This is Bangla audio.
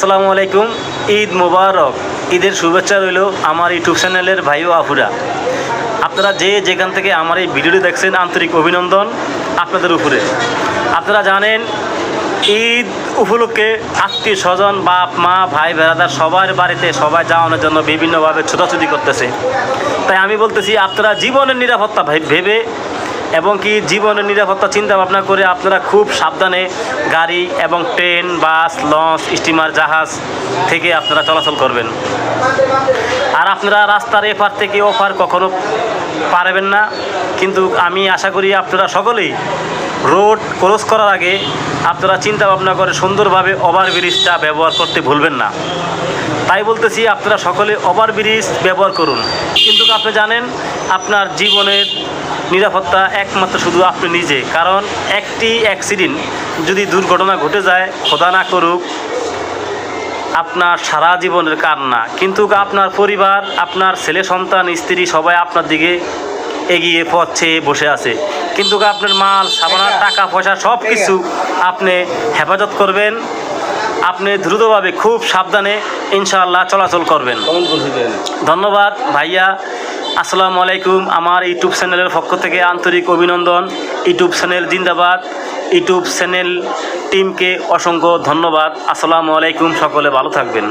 আসসালামু আলাইকুম, ঈদ মোবারক। ঈদের শুভেচ্ছা রইল আমার ইউটিউব চ্যানেলের ভাই ও আফুরা আপনারা যে যেখান থেকে আমার এই ভিডিওটি দেখছেন, আন্তরিক অভিনন্দন আপনাদের উপরে। আপনারা জানেন, ঈদ উপলক্ষে আত্মীয় স্বজন, বাপ, মা, ভাই, বেড়াদার সবার বাড়িতে সবাই যাওয়ানোর জন্য বিভিন্নভাবে ছোটাছুটি করতেছে। তাই আমি বলতেছি, আপনারা জীবনের নিরাপত্তা ভেবে এবং কি জীবনের নিরাপত্তা চিন্তা ভাবনা করে আপনারা খুব সাবধানে গাড়ি এবং ট্রেন, বাস, লঞ্চ, স্টিমার, জাহাজ থেকে আপনারা চলাচল করবেন। আর আপনারা রাস্তার এপার থেকে ওপার কখনো পারবেন না। কিন্তু আমি আশা করি আপনারা সকলেই রোড ক্রস করার আগে আপনারা চিন্তা ভাবনা করে সুন্দরভাবে ওভারব্রিজটা ব্যবহার করতে ভুলবেন না। তাই বলতেছি, আপনারা সকলে ওভারব্রিজ ব্যবহার করুন। কিন্তু আপনি জানেন, আপনার জীবনের নিরাপত্তা একমাত্র শুধু আপনি নিজে। কারণ একটি অ্যাক্সিডেন্ট যদি দুর্ঘটনা ঘটে যায়, খোদা না করুক আপনার সারা জীবনের কান্না। কিন্তু আপনার পরিবার আপনার ছেলে সন্তান স্ত্রী সবাই আপনার দিকে এগিয়ে পথ চেয়ে বসে আছে। কিন্তু আপনার মাল সাবানার টাকা পয়সা সব কিছু আপনি হেফাজত করবেন। আপনি দ্রুতভাবে খুব সাবধানে ইনশাআল্লাহ চলাচল করবেন। ধন্যবাদ ভাইয়া। আসসালামু আলাইকুম। আমার ইউটিউব চ্যানেলের পক্ষ থেকে আন্তরিক অভিনন্দন। ইউটিউব চ্যানেল জিন্দাবাদ। ইউটিউব চ্যানেল টিমকে অসংখ্য ধন্যবাদ। আসসালামু আলাইকুম সকলে ভালো থাকবেন।